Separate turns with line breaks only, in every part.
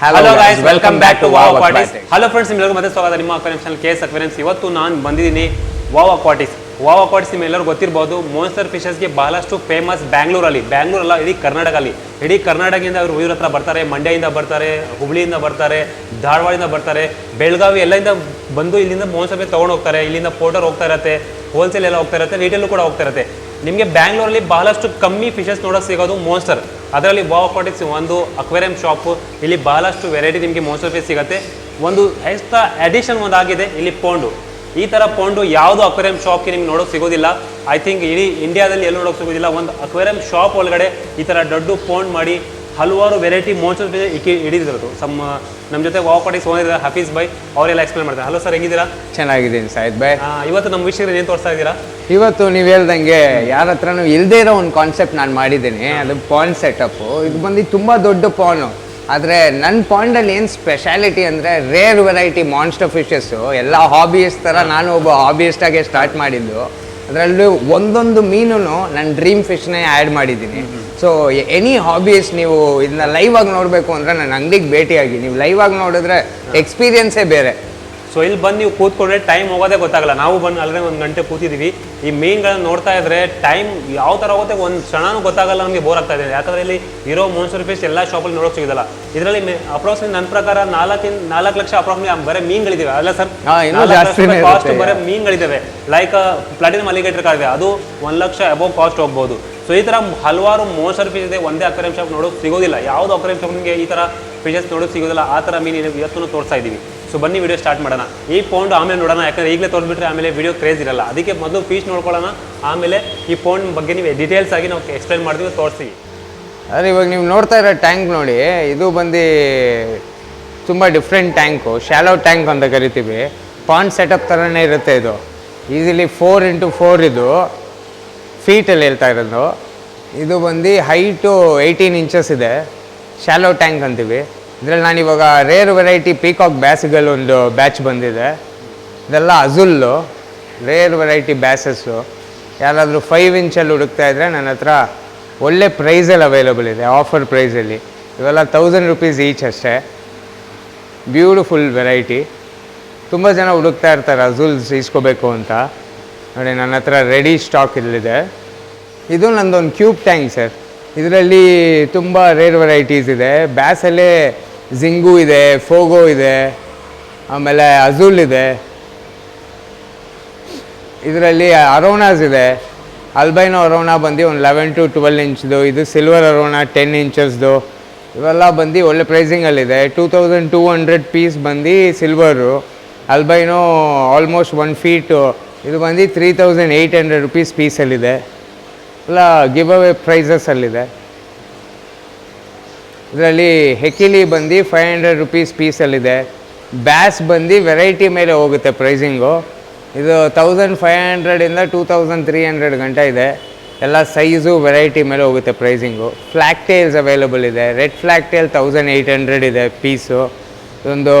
Hello
guys
guys welcome back to wow
Aquatics
hello friends ನಿಮ್ಮೆಲ್ಲರಿಗೂ ಮತ್ತೆ ಸ್ವಾಗತ. ನಿಮ್ಮ ಅಕ್ವೇರಿಯಂ ಚಾನಲ್ ಕೇಸ್ ಅಕ್ವೇರಿಯನ್ಸ್ ಇವತ್ತು ನಾನು ಬಂದಿದ್ದೀನಿ ವಾವ್ ಅಕ್ವಾಟಿಸ್ ವಾವ್ ಅಕ್ವಾಟಿಸ್ ನಿಮ್ಮೆಲ್ಲರೂ ಗೊತ್ತಿರ್ಬೋದು ಮೋನ್ಸ್ಟರ್ ಫಿಶಸ್ಗೆ ಬಹಳಷ್ಟು ಫೇಮಸ್ ಬ್ಯಾಂಗ್ಳೂರಲ್ಲಿ ಬ್ಯಾಂಗ್ಳೂರಲ್ಲ ಅಲ್ಲ ಇಡೀ ಕರ್ನಾಟಕಲ್ಲಿ ಇಡೀ ಕರ್ನಾಟಕದಿಂದ ಅವರು ಇವ್ರ ಹತ್ರ ಬರ್ತಾರೆ ಮಂಡ್ಯದಿಂದ ಬರ್ತಾರೆ ಹುಬ್ಳಿಯಿಂದ ಬರ್ತಾರೆ ಧಾರವಾಡದಿಂದ ಬರ್ತಾರೆ ಬೆಳಗಾವಿ ಎಲ್ಲದಿಂದ ಬಂದು ಇಲ್ಲಿಂದ ಮೋನ್ಸ್ಟರ್ ಫಿಶ್ ತೊಗೊಂಡು ಹೋಗ್ತಾರೆ ಇಲ್ಲಿಂದ ಪೋಟರ್ ಹೋಗ್ತಾ ಇರತ್ತೆ ಹೋಲ್ಸೇಲ್ ಎಲ್ಲ ಹೋಗ್ತಾ ಇರುತ್ತೆ ರಿಟೇಲು ಕೂಡ ಹೋಗ್ತಾ ಇರುತ್ತೆ. ನಿಮಗೆ ಬ್ಯಾಂಗ್ಳೂರಲ್ಲಿ ಬಹಳಷ್ಟು ಕಮ್ಮಿ ಫಿಶಸ್ ನೋಡೋಕೆ ಸಿಗೋದು ಮೋನ್ಸ್ಟರ್ ಅದರಲ್ಲಿ ವಾವ್ ಅಕ್ವಾಟಿಕ್ಸ್ ಒಂದು ಅಕ್ವೇರಿಯಂ ಶಾಪು ಇಲ್ಲಿ ಬಹಳಷ್ಟು ವೆರೈಟಿ ನಿಮಗೆ ಮೋನ್ಸ್ಟರ್ ಫಿಶ್ ಸಿಗುತ್ತೆ. ಒಂದು ಎಕ್ಸ್ಟ್ರಾ ಅಡಿಷನ್ ಒಂದಾಗಿದೆ, ಇಲ್ಲಿ ಪೌಂಡು ಈ ಥರ ಪೌಂಡು ಯಾವುದು ಅಕ್ವೇರಿಯಂ ಶಾಪ್ಗೆ ನಿಮ್ಗೆ ನೋಡೋಕೆ ಸಿಗೋದಿಲ್ಲ. ಐ ಥಿಂಕ್ ಇಡೀ ಇಂಡಿಯಾದಲ್ಲಿ ಎಲ್ಲೂ ನೋಡೋಕೆ ಸಿಗೋದಿಲ್ಲ. ಒಂದು ಅಕ್ವೇರಿಯಂ ಶಾಪ್ ಒಳಗಡೆ ಈ ಥರ ದೊಡ್ಡ ಪೌಂಡ್ ಮಾಡಿ ಹಲವಾರು ವೆರೈಟಿ ಮೋಚನ್ ಇಕ್ಕಿ ಹಿಡಿದಿರೋದು ಸಮ್ ನಮ್ಮ ಜೊತೆ ಅಕ್ವಾಟಿಕ್ಸ್ ಓನರ್ ಹಫೀಸ್ ಬೈ ಅವರೆಲ್ಲ ಎಕ್ಸ್ಪ್ಲೇನ್ ಮಾಡ್ತಾರೆ. ಹಲೋ ಸರ್ ಹೆಂಗಿದ್ದೀರಾ?
ಚೆನ್ನಾಗಿದ್ದೀನಿ ಸಾಯಿದ್ ಬಾಯ್
ಇವತ್ತು ನಮ್ಮ ವಿಷಯದಲ್ಲಿ ಏನು ತೋರಿಸ್ತಾ ಇದ್ದೀರಾ?
ಇವತ್ತು ನೀವು ಹೇಳ್ದಂಗೆ ಯಾರ ಹತ್ರನೂ ಇಲ್ಲದೇ ಇರೋ ಒಂದು ಕಾನ್ಸೆಪ್ಟ್ ನಾನು ಮಾಡಿದ್ದೀನಿ. ಅದು ಪಾನ್ ಸೆಟಪ್ಪು ಇದು ಬಂದು ತುಂಬ ದೊಡ್ಡ ಪಾನು ಆದರೆ ನನ್ನ ಪಾಂಡಲ್ಲಿ ಏನು ಸ್ಪೆಷಾಲಿಟಿ ಅಂದರೆ ರೇರ್ ವೆರೈಟಿ ಮಾನ್ಸ್ಟರ್ ಫಿಶಸ್ಸು ಎಲ್ಲ ಹಾಬಿಯಸ್ ಥರ ನಾನು ಒಬ್ಬ ಹಾಬಿಯಸ್ಟಾಗೆ ಸ್ಟಾರ್ಟ್ ಮಾಡಿದ್ದು. ಅದರಲ್ಲೂ ಒಂದೊಂದು ಮೀನು ನನ್ನ ಡ್ರೀಮ್ ಫಿಶ್ನೇ ಆ್ಯಡ್ ಮಾಡಿದ್ದೀನಿ. ಸೊ ಎನಿ ಹಾಬೀಸ್ ನೀವು ಇದನ್ನ ಲೈವ್ ಆಗಿ ನೋಡಬೇಕು ಅಂದರೆ ನನ್ನ ಅಂಗಡಿಗೆ ಭೇಟಿಯಾಗಿ. ನೀವು ಲೈವ್ ಆಗಿ ನೋಡಿದ್ರೆ ಎಕ್ಸ್ಪೀರಿಯನ್ಸೇ ಬೇರೆ.
ಸೊ ಇಲ್ಲಿ ಬಂದು ನೀವು ಕೂತ್ಕೊಂಡ್ರೆ ಟೈಮ್ ಹೋಗೋದೇ ಗೊತ್ತಾಗಲ್ಲ. ನಾವು ಬಂದು ಅಲ್ಲದೆ ಒಂದು ಗಂಟೆ ಕೂತಿದ್ದೀವಿ ಈ ಮೀನ್ಗಳನ್ನ ನೋಡ್ತಾ ಇದ್ರೆ ಟೈಮ್ ಯಾವ ಥರ ಹೋಗುತ್ತೆ ಒಂದು ಕ್ಷಣನೂ ಗೊತ್ತಾಗಲ್ಲ ನಮಗೆ ಬೋರ್ ಆಗ್ತಾ ಇದೆ. ಯಾಕಂದ್ರೆ ಇಲ್ಲಿ ಇರೋ ಮೋನ್ಸೂನ್ ಫಿಶ್ ಎಲ್ಲ ಶಾಪಲ್ಲಿ ನೋಡೋಕೆ ಸಿಗೋದಲ್ಲ. ಇದರಲ್ಲಿ ಅಪ್ರಾಕ್ಸಿಮೇಟ್ ನನ್ನ ಪ್ರಕಾರ ನಾಲ್ಕಿನ ನಾಲ್ಕು ಲಕ್ಷ ಅಪ್ರಾಕ್ಸಿಮೇಟ್ ಬರೀ ಮೀನ್ಗಳಿದ್ದಾವೆ ಅಲ್ಲ ಸರ್ ಕಾಸ್ಟ್. ಬರೀ ಮೀನ್ಗಳಿದ್ದಾವೆ ಲೈಕ್ ಪ್ಲಾಟಿನಮ್ ಅಲಿಗೇಟರ್ ಕಾರ್ ಇದೆ ಅದು ಒಂದು ಲಕ್ಷ ಅಬೌವ್ ಕಾಸ್ಟ್ ಹೋಗ್ಬೋದು. ಸೊ ಈ ಥರ ಹಲವಾರು ಮೋಸ್ಟರ್ ಫಿಶ್ ಇದೆ. ಒಂದೇ ಅಕ್ವೇರಿಯಂ ಶಾಪ್ ನೋಡೋಕೆ ಸಿಗೋದಿಲ್ಲ. ಯಾವುದು ಅಕ್ವೇರಿಯಂ ಶಾಪ್ ನಿಮಗೆ ಈ ಥರ ಫಿಶಸ್ ನೋಡೋಕೆ ಸಿಗೋದಿಲ್ಲ, ಆ ಥರ ಮೀನು ಇವತ್ತು ತೋರಿಸ್ತಾ ಇದ್ದೀವಿ. ಸೊ ಬನ್ನಿ ವಿಡಿಯೋ ಸ್ಟಾರ್ಟ್ ಮಾಡೋಣ. ಈ ಪೌಂಡ್ ಆಮೇಲೆ ನೋಡೋಣ. ಯಾಕಂದ್ರೆ ಈಗಲೇ ತೋರಿಸ್ಬಿಟ್ರೆ ಆಮೇಲೆ ವಿಡಿಯೋ ಕ್ರೇಜ್ ಇರಲ್ಲ. ಅದಕ್ಕೆ ಮೊದಲು ಫೀಸ್ ನೋಡ್ಕೊಳ್ಳೋಣ. ಆಮೇಲೆ ಈ ಪೌಂಡ್ ಬಗ್ಗೆ ನೀವು ಡೀಟೇಲ್ಸ್ ಆಗಿ ನಾವು ಎಕ್ಸ್ಪ್ಲೈನ್ ಮಾಡ್ತೀವಿ, ತೋರಿಸ್ತೀವಿ.
ಅದೇ ಇವಾಗ ನೀವು ನೋಡ್ತಾ ಇರೋ ಟ್ಯಾಂಕ್ ನೋಡಿ, ಇದು ಬಂದು ತುಂಬ ಡಿಫ್ರೆಂಟ್ ಟ್ಯಾಂಕು ಶಾಲೋ ಟ್ಯಾಂಕ್ ಅಂತ ಕರಿತೀವಿ. ಪಾಂಡ್ ಸೆಟಪ್ ಥರನೇ ಇರುತ್ತೆ ಇದು. ಈಸಿಲಿ ಫೋರ್ ಇಂಟು ಫೋರ್ ಇದು. ಫೀಟಲ್ಲಿ ಹೇಳ್ತಾ ಇರೋದು. ಇದು ಬಂದು ಹೈಟು ಏಯ್ಟೀನ್ ಇಂಚಸ್ ಇದೆ. ಶಾಲೋ ಟ್ಯಾಂಕ್ ಅಂತೀವಿ. ಇದರಲ್ಲಿ ನಾನು ಇವಾಗ ರೇರ್ ವೆರೈಟಿ ಪೀಕಾಕ್ ಬ್ಯಾಸ್ಗಳು ಒಂದು ಬ್ಯಾಚ್ ಬಂದಿದೆ. ಇದೆಲ್ಲ ಅಜುಲ್ಲು ರೇರ್ ವೆರೈಟಿ ಬ್ಯಾಸಸ್ಸು ಯಾರಾದರೂ ಫೈವ್ ಇಂಚಲ್ಲಿ ಹುಡುಕ್ತಾ ಇದ್ದರೆ ನನ್ನ ಹತ್ರ ಒಳ್ಳೆ ಪ್ರೈಸಲ್ಲಿ ಅವೈಲಬಲ್ ಇದೆ ಆಫರ್ ಪ್ರೈಸಲ್ಲಿ ಇವೆಲ್ಲ ತೌಸಂಡ್ ರುಪೀಸ್ ಈಚ್ ಅಷ್ಟೇ. ಬ್ಯೂಟಿಫುಲ್ ವೆರೈಟಿ ತುಂಬ ಜನ ಹುಡುಕ್ತಾ ಇರ್ತಾರೆ ಅಜುಲ್ಸ್ ಇಸ್ಕೋಬೇಕು ಅಂತ. ನೋಡಿ, ನನ್ನ ಹತ್ರ ರೆಡಿ ಸ್ಟಾಕ್ ಇಲ್ಲಿದೆ. ಇದು ನಂದೊಂದು ಕ್ಯೂಬ್ ಟ್ಯಾಂಕ್ ಸರ್ ಇದರಲ್ಲಿ ತುಂಬ ರೇರ್ ವೆರೈಟೀಸ್ ಇದೆ. ಬ್ಯಾಸಲ್ಲೇ ಝಿಂಗು ಇದೆ ಫೋಗೋ ಇದೆ, ಆಮೇಲೆ ಅಜುಲ್ ಇದೆ. ಇದರಲ್ಲಿ ಅರೋನಾಸ್ ಇದೆ. ಅಲ್ಬೈನೋ ಅರೋನಾ ಬಂದು ಒಂದು ಲೆವೆನ್ ಟು ಟ್ವೆಲ್ ಇಂಚ್ದು, ಇದು ಸಿಲ್ವರ್ ಅರೋನಾ ಟೆನ್ ಇಂಚಸ್ದು. ಇವೆಲ್ಲ ಬಂದು ಒಳ್ಳೆ ಪ್ರೈಸಿಂಗಲ್ಲಿದೆ two thousand two hundred piece ಬಂದು silver albino almost one feet ಇದು ಬಂದು three thousand eight hundred rupees ಪೀಸಲ್ಲಿದೆ ಎಲ್ಲ ಗಿವ್ ಅವೇ ಪ್ರೈಸಸ್ಸಲ್ಲಿದೆ ಇದರಲ್ಲಿ ಹೆಕಿಲಿ ಬಂದು ಫೈವ್ ಹಂಡ್ರೆಡ್ ರುಪೀಸ್ ಪೀಸಲ್ಲಿದೆ ಬ್ಯಾಸ್ ಬಂದು ವೆರೈಟಿ ಮೇಲೆ ಹೋಗುತ್ತೆ ಪ್ರೈಸಿಂಗು ಇದು ತೌಸಂಡ್ ಫೈವ್ ಹಂಡ್ರೆಡಿಂದ ಟೂ ತೌಸಂಡ್ ತ್ರೀ ಹಂಡ್ರೆಡ್ ಗಂಟೆ ಇದೆ. ಎಲ್ಲ ಸೈಜು ವೆರೈಟಿ ಮೇಲೆ ಹೋಗುತ್ತೆ ಪ್ರೈಸಿಂಗು ಫ್ಲ್ಯಾಕ್ ಟೇಲ್ಸ್ ಅವೈಲಬಲ್ ಇದೆ. Red flag tail thousand eight hundred ಇದೆ ಪೀಸು ಇದೊಂದು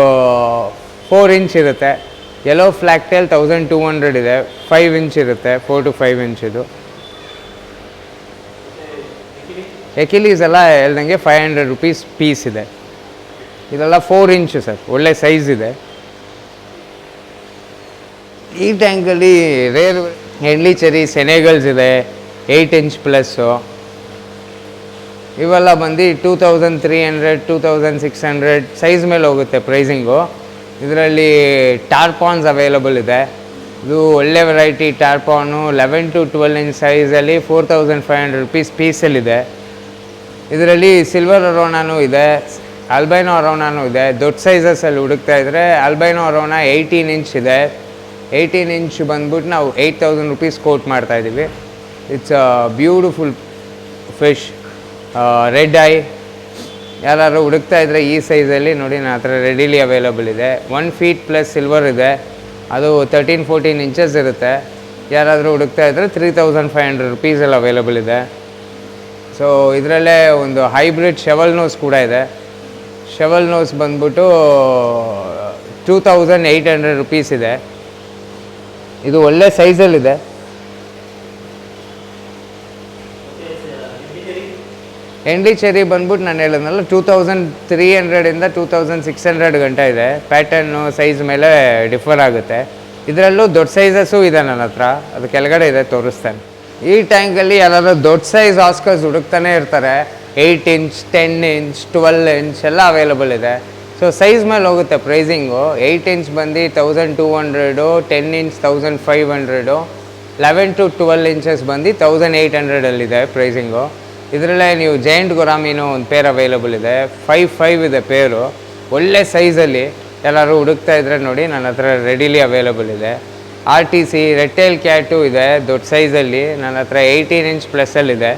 ಫೋರ್ ಇಂಚ್ ಇರುತ್ತೆ. Yellow flagtail thousand two hundred ಇದೆ. ಫೈವ್ ಇಂಚ್ ಇರುತ್ತೆ. ಫೋರ್ ಟು ಫೈವ್ ಇಂಚ್ ಇದು. ಎಕಿಲೀಸ್ ಎಲ್ಲ ಹೇಳ್ದಂಗೆ ಫೈವ್ ಹಂಡ್ರೆಡ್ ರುಪೀಸ್ ಪೀಸ್ ಇದೆ. ಇದೆಲ್ಲ ಫೋರ್ ಇಂಚು ಸರ್. ಒಳ್ಳೆ ಸೈಜ್ ಇದೆ. ಈ ಟ್ಯಾಂಕಲ್ಲಿ ರೇರ್ ಹೆಂಡ್ಲಿ ಚೆರಿ ಸೆನೆಗಲ್ಸ್ ಇದೆ. ಏಯ್ಟ್ ಇಂಚ್ ಪ್ಲಸ್ಸು ಇವೆಲ್ಲ ಬಂದು two thousand three hundred two thousand six hundred size ಮೇಲೆ ಹೋಗುತ್ತೆ ಪ್ರೈಸಿಂಗು ಇದರಲ್ಲಿ ಟಾರ್ಪಾನ್ಸ್ ಅವೈಲಬಲ್ ಇದೆ. ಇದು ಒಳ್ಳೆ variety tarpon eleven to twelve inch ಸೈಜಲ್ಲಿ four thousand five hundred rupees ಪೀಸಲ್ಲಿದೆ ಇದರಲ್ಲಿ ಸಿಲ್ವರ್ ಅರೋನಾನು ಇದೆ ಆಲ್ಬೈನೋ ಅರೋನಾನು ಇದೆ. ದೊಡ್ಡ ಸೈಜಸ್ಸಲ್ಲಿ ಹುಡುಕ್ತಾ ಇದ್ದರೆ ಆಲ್ಬೈನೋ ಅರೋನಾ ಏಯ್ಟೀನ್ ಇಂಚ್ ಇದೆ. ಏಯ್ಟೀನ್ ಇಂಚ್ ಬಂದ್ಬಿಟ್ಟು ನಾವು ಏಯ್ಟ್ ತೌಸಂಡ್ ರುಪೀಸ್ ಕೋಟ್ ಮಾಡ್ತಾಯಿದ್ದೀವಿ it's a beautiful fish red eye ಯಾರು ಹುಡುಕ್ತಾ ಇದ್ದರೆ ಈ ಸೈಜಲ್ಲಿ ನೋಡಿ ನನ್ನ ಹತ್ರ ರೆಡಿಲಿ ಅವೈಲಬಲ್ ಇದೆ. ಒನ್ ಫೀಟ್ ಪ್ಲಸ್ ಸಿಲ್ವರ್ ಇದೆ. ಅದು ತರ್ಟೀನ್ ಫೋರ್ಟೀನ್ ಇಂಚಸ್ ಇರುತ್ತೆ. ಯಾರಾದರೂ ಹುಡುಕ್ತಾ ಇದ್ದರೆ ತ್ರೀ ತೌಸಂಡ್ ಫೈವ್ ಹಂಡ್ರೆಡ್ ರುಪೀಸಲ್ಲಿ ಅವೈಲಬಲ್ ಇದೆ. ಸೊ ಇದರಲ್ಲೇ ಒಂದು ಹೈಬ್ರಿಡ್ ಶೆವಲ್ ನೋಸ್ ಕೂಡ ಇದೆ. ಶೆವಲ್ ನೋಸ್ ಬಂದ್ಬಿಟ್ಟು two thousand eight hundred rupees ಇದೆ. ಇದು ಒಳ್ಳೆ ಸೈಜಲ್ಲಿದೆ ಎಂಡಿ ಚೆರಿ ಬಂದ್ಬಿಟ್ಟು ನಾನು ಹೇಳಿದ್ನಲ್ಲ ಟೂ ತೌಸಂಡ್ ತ್ರೀ ಹಂಡ್ರೆಡಿಂದ ಟೂ ತೌಸಂಡ್ ಸಿಕ್ಸ್ ಹಂಡ್ರೆಡ್ ಗಂಟೆ ಇದೆ. ಪ್ಯಾಟರ್ನು ಸೈಜ್ ಮೇಲೆ ಡಿಫರ್ ಆಗುತ್ತೆ. ಇದರಲ್ಲೂ ದೊಡ್ಡ ಸೈಜಸ್ಸು ಇದೆ ನನ್ನ ಹತ್ರ. ಅದು ಕೆಳಗಡೆ ಇದೆ, ತೋರಿಸ್ತೇನೆ. ಈ ಟ್ಯಾಂಕಲ್ಲಿ ಯಾರಾದರೂ ದೊಡ್ಡ ಸೈಜ್ ಆಸ್ಕರ್ಸ್ ಹುಡುಕ್ತಾನೆ ಇರ್ತಾರೆ. Eight inch ten inch twelve inch ಎಲ್ಲ ಅವೈಲಬಲ್ ಇದೆ. ಸೊ ಸೈಜ್ ಮೇಲೆ ಹೋಗುತ್ತೆ ಪ್ರೈಸಿಂಗು ಏಯ್ಟ್ ಇಂಚ್ ಬಂದು thousand two hundred ten inch thousand five hundred eleven to twelve inches ಬಂದು ತೌಸಂಡ್ ಏಯ್ಟ್ ಹಂಡ್ರೆಡಲ್ಲಿದೆ ಪ್ರೈಸಿಂಗು ಇದರಲ್ಲೇ ನೀವು ಜೈಂಟ್ ಗೊರಾಮಿನೋ ಒಂದು ಪೇರ್ ಅವೈಲಬಲ್ ಇದೆ. ಫೈವ್ ಫೈವ್ ಇದೆ ಪೇರು ಒಳ್ಳೆ ಸೈಜಲ್ಲಿ ಎಲ್ಲರೂ ಹುಡುಕ್ತಾ ಇದ್ರೆ ನೋಡಿ ನನ್ನ ಹತ್ರ ರೆಡಿಲಿ ಅವೈಲಬಲ್ ಇದೆ. R T C redtail cat ಇದೆ, ದೊಡ್ಡ ಸೈಜಲ್ಲಿ ನನ್ನ ಹತ್ರ ಏಯ್ಟೀನ್ ಇಂಚ್ ಪ್ಲಸ್ಸಲ್ಲಿದೆ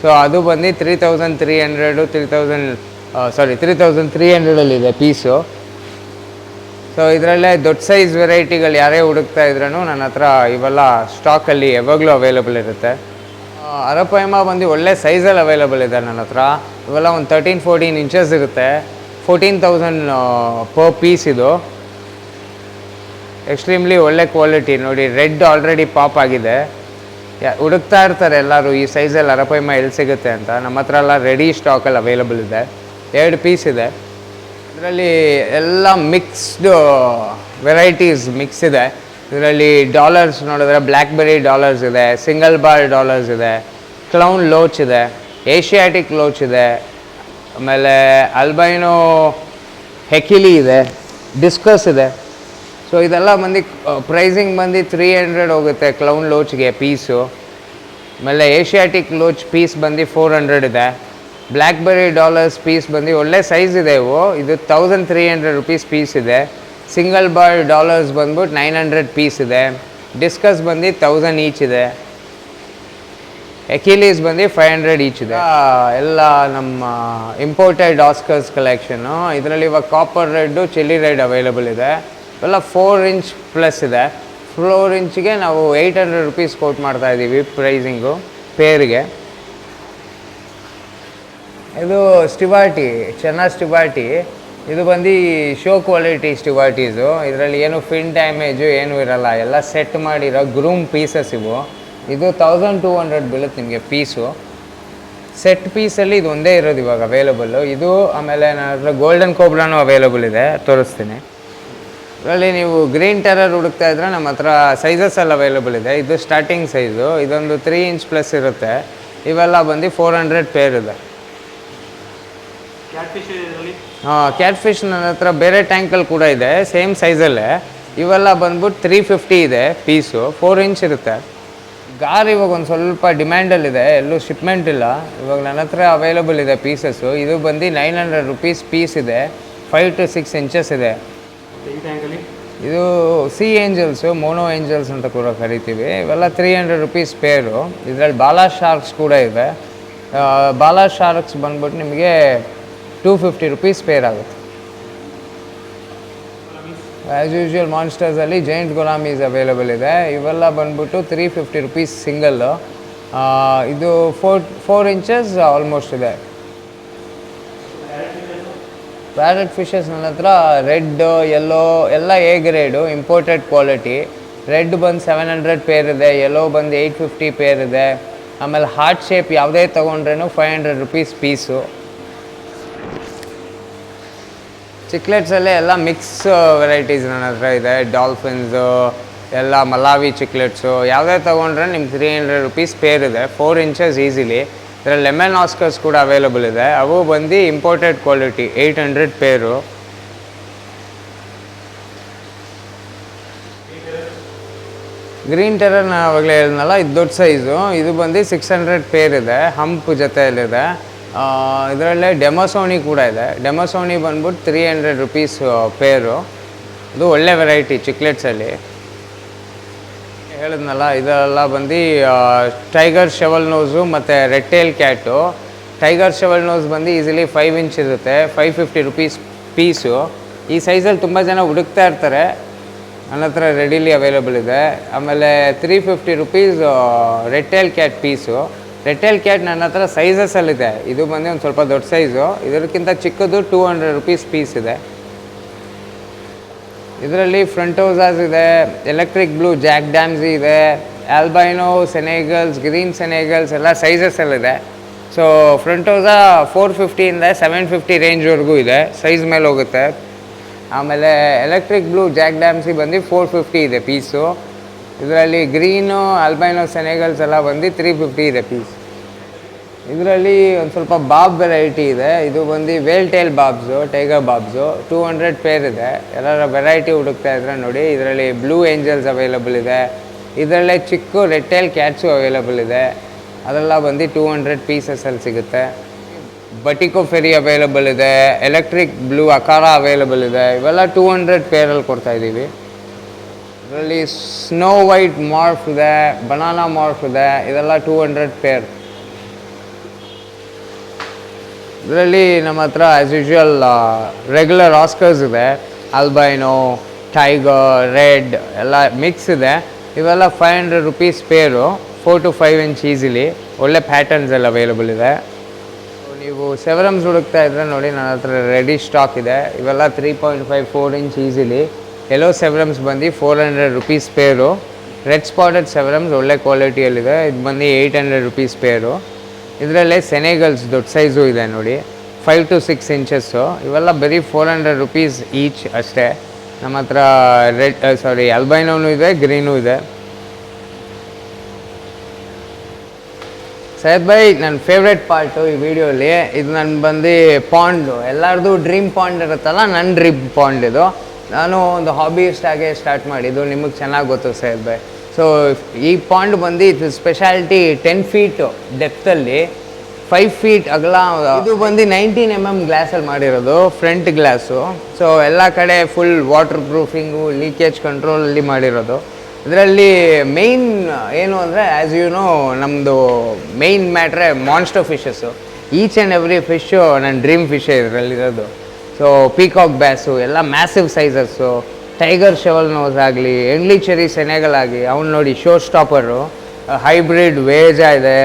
ಸೊ ಅದು ಬಂದು three thousand three hundred three thousand sorry three thousand three ಹಂಡ್ರೆಡಲ್ಲಿದೆ piece so ಇದರಲ್ಲೇ ದೊಡ್ಡ ಸೈಜ್ ವೆರೈಟಿಗಳು ಯಾರೇ ಹುಡುಕ್ತಾ ಇದ್ರೂ ನನ್ನ ಹತ್ರ ಇವೆಲ್ಲ ಸ್ಟಾಕಲ್ಲಿ ಯಾವಾಗಲೂ ಅವೈಲಬಲ್ ಇರುತ್ತೆ. ಅರಪೈಮ ಬಂದು ಒಳ್ಳೆ ಸೈಜಲ್ಲಿ ಅವೈಲಬಲ್ ಇದೆ ನನ್ನ ಹತ್ರ. ಇವೆಲ್ಲ ಒಂದು ತರ್ಟೀನ್ ಫೋರ್ಟೀನ್ ಇಂಚಸ್ ಇರುತ್ತೆ. ಫೋರ್ಟೀನ್ ತೌಸಂಡ್ ಪರ್ ಪೀಸ್ ಇದು. ಎಕ್ಸ್ಟ್ರೀಮ್ಲಿ ಒಳ್ಳೆ ಕ್ವಾಲಿಟಿ ನೋಡಿ ರೆಡ್ ಆಲ್ರೆಡಿ ಪಾಪ್ ಆಗಿದೆ. ಹುಡುಕ್ತಾ ಇರ್ತಾರೆ ಎಲ್ಲರೂ, ಈ ಸೈಜಲ್ಲಿ ಅರಪೈಮ ಎಲ್ಲಿ ಸಿಗುತ್ತೆ ಅಂತ. ನಮ್ಮ ಹತ್ರ ಎಲ್ಲ ರೆಡಿ ಸ್ಟಾಕಲ್ಲಿ ಅವೈಲಬಲ್ ಇದೆ. ಎರಡು ಪೀಸ್ ಇದೆ. ಅದರಲ್ಲಿ ಎಲ್ಲ ಮಿಕ್ಸ್ಡ್ ವೆರೈಟೀಸ್ ಮಿಕ್ಸ್ ಇದೆ. ಇದರಲ್ಲಿ ಡಾಲರ್ಸ್ ನೋಡಿದ್ರೆ ಬ್ಲ್ಯಾಕ್ಬೆರಿ ಡಾಲರ್ಸ್ ಇದೆ ಸಿಂಗಲ್ ಬಾರ್ ಡಾಲರ್ಸ್ ಇದೆ ಕ್ಲೌನ್ ಲೋಚ್ ಇದೆ ಏಷ್ಯಾಟಿಕ್ ಲೋಚ್ ಇದೆ, ಆಮೇಲೆ ಅಲ್ಬೈನೋ ಹೆಕಿಲಿ ಇದೆ ಡಿಸ್ಕಸ್ ಇದೆ. ಸೊ ಇದೆಲ್ಲ ಬಂದು ಪ್ರೈಸಿಂಗ್ ಬಂದು ತ್ರೀ ಹಂಡ್ರೆಡ್ ಹೋಗುತ್ತೆ ಕ್ಲೌನ್ ಲೋಚ್ಗೆ ಪೀಸು ಆಮೇಲೆ ಏಷ್ಯಾಟಿಕ್ ಲೋಚ್ ಪೀಸ್ ಬಂದು ಫೋರ್ ಹಂಡ್ರೆಡ್ ಇದೆ. ಬ್ಲ್ಯಾಕ್ಬೆರಿ ಡಾಲರ್ಸ್ ಪೀಸ್ ಬಂದು ಒಳ್ಳೆ ಸೈಜ್ ಇದೆ ಇವು. ಇದು thousand three hundred rupees piece ಇದೆ. ಸಿಂಗಲ್ ಬಾಲ್ ಡಾಲರ್ಸ್ ಬಂದ್ಬಿಟ್ಟು ನೈನ್ ಹಂಡ್ರೆಡ್ ಪೀಸ್ ಇದೆ. ಡಿಸ್ಕಸ್ ಬಂದು ತೌಸಂಡ್ ಈಚ್ ಇದೆ. ಎಕಿಲೀಸ್ ಬಂದು ಫೈವ್ ಹಂಡ್ರೆಡ್ ಈಚ್ ಇದೆ. ಎಲ್ಲ ನಮ್ಮ ಇಂಪೋರ್ಟೆಡ್ ಆಸ್ಕರ್ಸ್ ಕಲೆಕ್ಷನು ಇದರಲ್ಲಿ ಇವಾಗ copper red chilli red available ಇದೆ. ಎಲ್ಲ ಫೋರ್ ಇಂಚ್ ಪ್ಲಸ್ ಇದೆ. ಫೋರ್ ಇಂಚ್ಗೆ ನಾವು ಏಯ್ಟ್ ಹಂಡ್ರೆಡ್ ರುಪೀಸ್ ಕೋಟ್ ಮಾಡ್ತಾ ಇದ್ದೀವಿ ಪ್ರೈಸಿಂಗು ಪೇರ್ಗೆ ಇದು ಸ್ಟಿವಾಟಿ ಚೆನ್ನ ಸ್ಟಿವಾಟಿ ಇದು ಬಂದು ಶೋ ಕ್ವಾಲಿಟಿ ಸ್ಟಿವಾಟೀಸು ಇದರಲ್ಲಿ ಏನು ಫಿನ್ ಡ್ಯಾಮೇಜು ಏನೂ ಇರಲ್ಲ. ಎಲ್ಲ ಸೆಟ್ ಮಾಡಿರೋ ಗ್ರೂಮ್ ಪೀಸಸ್ ಇವು. ಇದು ತೌಸಂಡ್ ಟೂ ಹಂಡ್ರೆಡ್ ಬೀಳುತ್ತೆ ನಿಮಗೆ ಪೀಸು ಸೆಟ್ ಪೀಸಲ್ಲಿ ಇದು ಒಂದೇ ಇರೋದು ಇವಾಗ ಅವೈಲಬಲ್ಲು ಇದು ಆಮೇಲೆ ನನ್ನ ಗೋಲ್ಡನ್ ಕೋಬ್ರಾನು ಅವೈಲಬಲ್ ಇದೆ. ತೋರಿಸ್ತೀನಿ. ಇದರಲ್ಲಿ ನೀವು ಗ್ರೀನ್ ಟೆರರ್ ಹುಡುಕ್ತಾ ಇದ್ರೆ ನಮ್ಮ ಹತ್ರ ಸೈಜಸ್ ಎಲ್ಲ ಅವೈಲಬಲ್ ಇದೆ. ಇದು ಸ್ಟಾರ್ಟಿಂಗ್ ಸೈಜು ಇದೊಂದು ತ್ರೀ ಇಂಚ್ ಪ್ಲಸ್ ಇರುತ್ತೆ. ಇವೆಲ್ಲ ಬಂದು ಫೋರ್ ಹಂಡ್ರೆಡ್ ಪೇರ್ ಇದೆ.
ಕ್ಯಾಟ್ ಫಿಶ್
ನನ್ನ ಹತ್ರ ಬೇರೆ ಟ್ಯಾಂಕಲ್ಲಿ ಕೂಡ ಇದೆ ಸೇಮ್ ಸೈಜಲ್ಲೇ ಇವೆಲ್ಲ ಬಂದ್ಬಿಟ್ಟು ತ್ರೀ ಫಿಫ್ಟಿ ಇದೆ ಪೀಸು ಫೋರ್ ಇಂಚ್ ಇರುತ್ತೆ. ಗಾರ್ ಇವಾಗ ಒಂದು ಸ್ವಲ್ಪ ಡಿಮ್ಯಾಂಡಲ್ಲಿದೆ ಎಲ್ಲೂ ಶಿಪ್ಮೆಂಟ್ ಇಲ್ಲ. ಇವಾಗ ನನ್ನ ಹತ್ರ ಅವೈಲಬಲ್ ಇದೆ ಪೀಸಸ್ಸು ಇದು ಬಂದು ನೈನ್ ಹಂಡ್ರೆಡ್ ರುಪೀಸ್ ಪೀಸ್ ಇದೆ ಫೈವ್ ಟು ಸಿಕ್ಸ್ ಇಂಚಸ್ ಇದೆ. ಇದು ಸಿ ಏಂಜಲ್ಸು ಮೋನೋ ಏಂಜಲ್ಸ್ ಅಂತ ಕೂಡ ಕರಿತೀವಿ. ಇವೆಲ್ಲ ತ್ರೀ ಹಂಡ್ರೆಡ್ ರುಪೀಸ್ ಪೇರು ಇದರಲ್ಲಿ ಬಾಲಾ ಶಾರ್ಕ್ಸ್ ಕೂಡ ಇದೆ. ಬಾಲಾ ಶಾರ್ಕ್ಸ್ ಬಂದ್ಬಿಟ್ಟು ನಿಮಗೆ ಟೂ ಫಿಫ್ಟಿ ರುಪೀಸ್ ಪೇರ್ ಆಗುತ್ತೆ. ಆ್ಯಸ್ ಯೂಶ್ವಲ್ ಮಾನ್ಸ್ಟರ್ಸಲ್ಲಿ ಜೈಂಟ್ ಗುಲಾಮೀಸ್ ಅವೈಲಬಲ್ ಇದೆ. ಇವೆಲ್ಲ ಬಂದ್ಬಿಟ್ಟು ತ್ರೀ ಫಿಫ್ಟಿ ರುಪೀಸ್ ಸಿಂಗಲ್ಲು ಇದು ಫೋರ್ ಫೋರ್ ಇಂಚಸ್ ಆಲ್ಮೋಸ್ಟ್ ಇದೆ. ಪ್ಯಾರೆಟ್ ಫಿಶಸ್ ನನ್ನ ಹತ್ರ ರೆಡ್ ಯೆಲ್ಲೋ ಎಲ್ಲ A grade imported quality red ಬಂದು ಸೆವೆನ್ ಹಂಡ್ರೆಡ್ ಪೇರ್ ಇದೆ ಯೆಲ್ಲೋ ಬಂದು ಏಯ್ಟ್ ಫಿಫ್ಟಿ ಪೇರ್ ಇದೆ. ಆಮೇಲೆ ಹಾರ್ಟ್ ಶೇಪ್ ಯಾವುದೇ ತೊಗೊಂಡ್ರೇನು ಫೈವ್ ಹಂಡ್ರೆಡ್ ರುಪೀಸ್ ಪೀಸು ಚಿಕ್ಲೆಟ್ಸಲ್ಲೇ ಎಲ್ಲ ಮಿಕ್ಸ್ ವೆರೈಟೀಸ್ ನನ್ನ ಹತ್ರ ಇದೆ. ಡಾಲ್ಫಿನ್ಸು ಎಲ್ಲ ಮಲಾವಿ ಚಿಕ್ಲೆಟ್ಸು ಯಾವುದೇ ತೊಗೊಂಡ್ರೆ ನಿಮ್ಗೆ ತ್ರೀ ಹಂಡ್ರೆಡ್ ರುಪೀಸ್ ಪೇರ್ ಇದೆ. ಫೋರ್ ಇಂಚಸ್ ಈಸಿಲಿ ಇದರಲ್ಲಿ ಲೆಮನ್ ಆಸ್ಕರ್ಸ್ ಕೂಡ ಅವೈಲಬಲ್ ಇದೆ. ಅವು ಬಂದು imported quality eight hundred pair green terror ನಾನು ಆವಾಗಲೇ ಹೇಳಿದ್ನಲ್ಲ, ಇದು ದೊಡ್ಡ ಸೈಜು ಇದು ಬಂದು ಸಿಕ್ಸ್ ಹಂಡ್ರೆಡ್ ಪೇರ್ ಇದೆ. ಹಂಪ್ ಜೊತೆಯಲ್ಲಿದೆ. ಇದರಲ್ಲೇ ಡೆಮೋಸೋನಿ ಕೂಡ ಇದೆ. ಡೆಮೋಸೋನಿ ಬಂದ್ಬಿಟ್ಟು ತ್ರೀ ಹಂಡ್ರೆಡ್ ರುಪೀಸ್ ಪೇರು ಇದು ಒಳ್ಳೆ ವೆರೈಟಿ ಚಿಕ್ಲೆಟ್ಸಲ್ಲಿ ಹೇಳಿದ್ನಲ್ಲ, ಇದೆಲ್ಲ ಬಂದು ಟೈಗರ್ ಶೆವಲ್ ನೋಸು ಮತ್ತು redtail cat tiger shovel nose ಬಂದು ಈಸಿಲಿ ಫೈವ್ ಇಂಚ್ ಇರುತ್ತೆ ಫೈವ್ ಫಿಫ್ಟಿ ರುಪೀಸ್ ಪೀಸು ಈ ಸೈಜಲ್ಲಿ ತುಂಬ ಜನ ಹುಡುಕ್ತಾ ಇರ್ತಾರೆ. ನನ್ನ ಹತ್ರ ರೆಡಿಲಿ ಅವೈಲೇಬಲ್ ಇದೆ. ಆಮೇಲೆ three fifty rupees redtail cat piece redtail cat ನನ್ನ ಹತ್ರ ಸೈಜಸ್ಸಲ್ಲಿದೆ ಇದು. ಬಂದು ಒಂದು ಸ್ವಲ್ಪ ದೊಡ್ಡ ಸೈಜು ಇದಕ್ಕಿಂತ ಚಿಕ್ಕದು ಟೂ ಹಂಡ್ರೆಡ್ ರುಪೀಸ್ ಪೀಸ್ ಇದೆ. ಇದರಲ್ಲಿ ಫ್ರಂಟ್ ಹೌಸಾಸ್ ಇದೆ ಎಲೆಕ್ಟ್ರಿಕ್ ಬ್ಲೂ ಜಾಕ್ ಡ್ಯಾಮ್ಸಿ ಇದೆ ಆಲ್ಬೈನೋ ಸೆನೆಗಲ್ಸ್ ಗ್ರೀನ್ ಸೆನೆಗಲ್ಸ್ ಎಲ್ಲ ಸೈಜಸ್ಸಲ್ಲಿದೆ ಸೊ ಫ್ರಂಟ್ ಹೌಸಾ ಫೋರ್ ಫಿಫ್ಟಿಯಿಂದ ಸೆವೆನ್ ಫಿಫ್ಟಿ ರೇಂಜ್ವರೆಗೂ ಇದೆ ಸೈಜ್ ಮೇಲೆ ಹೋಗುತ್ತೆ. ಆಮೇಲೆ ಎಲೆಕ್ಟ್ರಿಕ್ ಬ್ಲೂ ಜಾಕ್ ಡ್ಯಾಮ್ಸಿ ಬಂದು ಫೋರ್ ಫಿಫ್ಟಿ ಇದೆ ಪೀಸು ಇದರಲ್ಲಿ ಗ್ರೀನು ಅಲ್ಬೈನೋ ಸೆನೆಗಲ್ಸ್ ಎಲ್ಲ ಬಂದು ತ್ರೀ ಫಿಫ್ಟಿ ಇದೆ ಪೀಸ್ ಇದರಲ್ಲಿ ಒಂದು ಸ್ವಲ್ಪ ಬಾಬ್ ವೆರೈಟಿ ಇದೆ. ಇದು ಬಂದು whale tail barbs tiger barbs two hundred pair ಇದೆ. ಎಲ್ಲರ ವೆರೈಟಿ ಹುಡುಕ್ತಾ ಇದ್ರೆ ನೋಡಿ, ಇದರಲ್ಲಿ ಬ್ಲೂ ಏಂಜಲ್ಸ್ ಅವೈಲಬಲ್ ಇದೆ. ಇದರಲ್ಲೇ ಚಿಕ್ಕ ರೆಡ್ ಟೇಲ್ ಕ್ಯಾಟ್ಸು ಅವೈಲಬಲ್ ಇದೆ. ಅದೆಲ್ಲ ಬಂದು ಟೂ ಹಂಡ್ರೆಡ್ ಪೀಸಸಲ್ಲಿ ಸಿಗುತ್ತೆ. ಬಟಿಕೋ ಫೆರಿ ಅವೈಲಬಲ್ ಇದೆ. ಎಲೆಕ್ಟ್ರಿಕ್ ಬ್ಲೂ ಅಕಾರ ಅವೈಲಬಲ್ ಇದೆ. ಇವೆಲ್ಲ ಟೂ ಹಂಡ್ರೆಡ್ ಪೇರಲ್ಲಿ ಕೊಡ್ತಾ ಇದರಲ್ಲಿ ಸ್ನೋ ವೈಟ್ ಮಾರ್ಫ್ ಇದೆ ಬನಾನಾ ಮಾರ್ಫ್ ಇದೆ, ಇದೆಲ್ಲ ಟೂ ಹಂಡ್ರೆಡ್ ಪೇರ್ ಇದರಲ್ಲಿ ನಮ್ಮ ಹತ್ರ ಆ್ಯಸ್ ಯೂಶುವಲ್ ರೆಗ್ಯುಲರ್ ಆಸ್ಕರ್ಸ್ ಇದೆ. ಅಲ್ಬೈನೋ ಟೈಗರ್ ರೆಡ್ ಎಲ್ಲ ಮಿಕ್ಸ್ ಇದೆ. ಇವೆಲ್ಲ five hundred rupees pair four to five inch easily ಒಳ್ಳೆ ಪ್ಯಾಟರ್ನ್ಸ್ ಎಲ್ಲ ಅವೈಲಬಲ್ ಇದೆ. ನೀವು ಸೆವರಮ್ಸ್ ಹುಡುಕ್ತಾ ಇದ್ರೆ ನೋಡಿ, ನನ್ನ ಹತ್ರ ರೆಡಿ ಸ್ಟಾಕ್ ಇದೆ. ಇವೆಲ್ಲ three point five four inch easily yellow severums ಬಂದು four hundred rupees pair red spotted severums ಒಳ್ಳೆ ಕ್ವಾಲಿಟಿಯಲ್ಲಿದೆ ಇದು ಬಂದು ಏಯ್ಟ್ ಹಂಡ್ರೆಡ್ ರುಪೀಸ್ ಪೇರು ಇದರಲ್ಲೇ ಸೆನೆಗಲ್ಸ್ ದೊಡ್ಡ ಸೈಜು ಇದೆ ನೋಡಿ. ಫೈವ್ ಟು ಸಿಕ್ಸ್ ಇಂಚಸ್ಸು ಇವೆಲ್ಲ ಬರೀ ಫೋರ್ ಹಂಡ್ರೆಡ್ ರುಪೀಸ್ ಈಚ್ ಅಷ್ಟೇ. ನಮ್ಮ ಹತ್ರ ರೆಡ್ ಸಾರಿ ಅಲ್ಬೈನೋನು ಇದೆ ಗ್ರೀನು ಇದೆ. ಸೈಯದ್ ಭಾಯ್, ನನ್ನ ಫೇವ್ರೆಟ್ ಪಾರ್ಟು ಈ ವಿಡಿಯೋಲಿ ಇದು ನನ್ನ ಬಂದು ಪಾಂಡು ಎಲ್ಲರದು ಡ್ರೀಮ್ ಪಾಂಡ್ ಇರುತ್ತಲ್ಲ ನನ್ನ ಡ್ರೀಮ್ ಪಾಂಡ್ ಇದು. ನಾನು ಒಂದು ಹಾಬಿಯಿಸ್ಟ್ ಹಾಗೆ ಸ್ಟಾರ್ಟ್ ಮಾಡಿದ್ದು. ನಿಮಗೆ ಚೆನ್ನಾಗಿ ಗೊತ್ತು ಸರ್ ಬೈ ಸೊ ಈ ಪಾಂಡ್ ಬಂದು ಇದು ಸ್ಪೆಷಾಲಿಟಿ ಟೆನ್ ಫೀಟು ಡೆಪ್ತಲ್ಲಿ ಫೈವ್ ಫೀಟ್ ಅಗಲ, ಇದು ಬಂದು ನೈನ್ಟೀನ್ ಎಂ ಎಂ ಗ್ಲಾಸಲ್ಲಿ ಮಾಡಿರೋದು ಫ್ರಂಟ್ ಗ್ಲಾಸು ಸೊ ಎಲ್ಲ ಕಡೆ ಫುಲ್ ವಾಟರ್ ಪ್ರೂಫಿಂಗು ಲೀಕೇಜ್ ಕಂಟ್ರೋಲಲ್ಲಿ ಮಾಡಿರೋದು. ಅದರಲ್ಲಿ ಮೇಯ್ನ್ ಏನು ಅಂದರೆ ಆ್ಯಸ್ ಯು ನೋ ನಮ್ಮದು main matter monster fishes each and every fish ನನ್ನ ಡ್ರೀಮ್ ಫಿಶೇ ಇದರಲ್ಲಿರೋದು ಸೊ ಪೀಕಾಕ್ ಬ್ಯಾಸು ಎಲ್ಲ massive sizes tiger shovel nose ಆಗಲಿ ಎಂಗ್ಲಿ ಚೆರಿ ಸೆನೆಗಳಾಗಿ ಅವ್ನು ನೋಡಿ ಶೋ ಸ್ಟಾಪರು ಹೈಬ್ರಿಡ್ ವೇಜ ಇದೆ